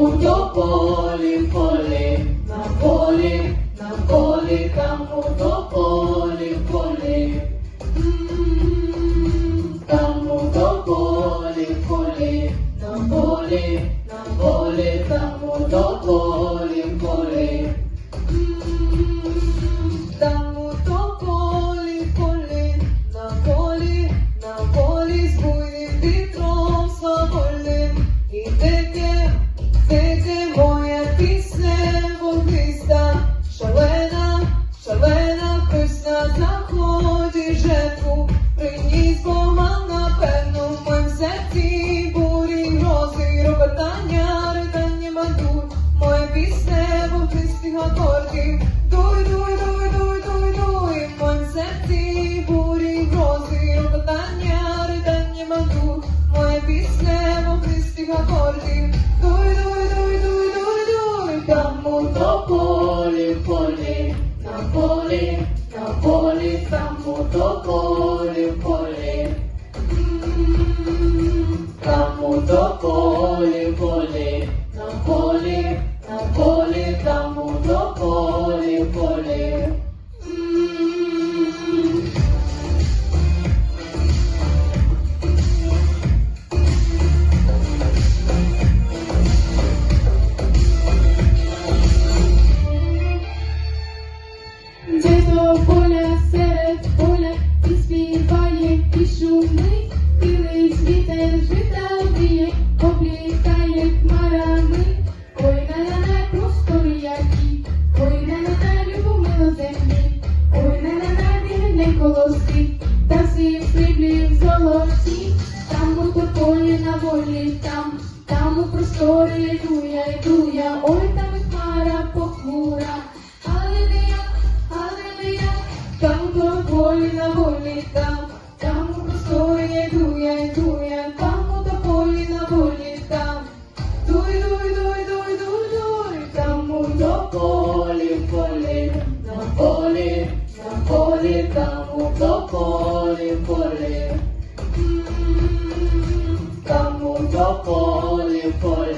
Mundo poli poli, na poli, na poli, tam mundo poli poli. Mm, tam mundo poli poli, na poli, na poli, tam mundo poli. Моя пісня вогнистих. Дуй, дуй, дуй, дуй, дуй, дуй, в бурі грози, рокотання, ридання мандур, моя пісня вогнистих акордів. Дуй, дуй, дуй, дуй, дуй, дуй, там у тополі, полі, на полі, на полі, там у тополі, полі. Там у тополі, полі, на полі, на полі, там у тополі, в полі. М, Де до поля серед У тополі на волі, там, там у просторі йду я, йду я, ой, там і хмара похмура. Алілуя, алілуя, Там до волі на волі, там, там у просторі йду я, йду я, там у тополі на волі, там. Дуй, дуй, дуй, дуй, дуй, дуй, там у тополі, в полі, на полі, на полі, там у тополі, boy.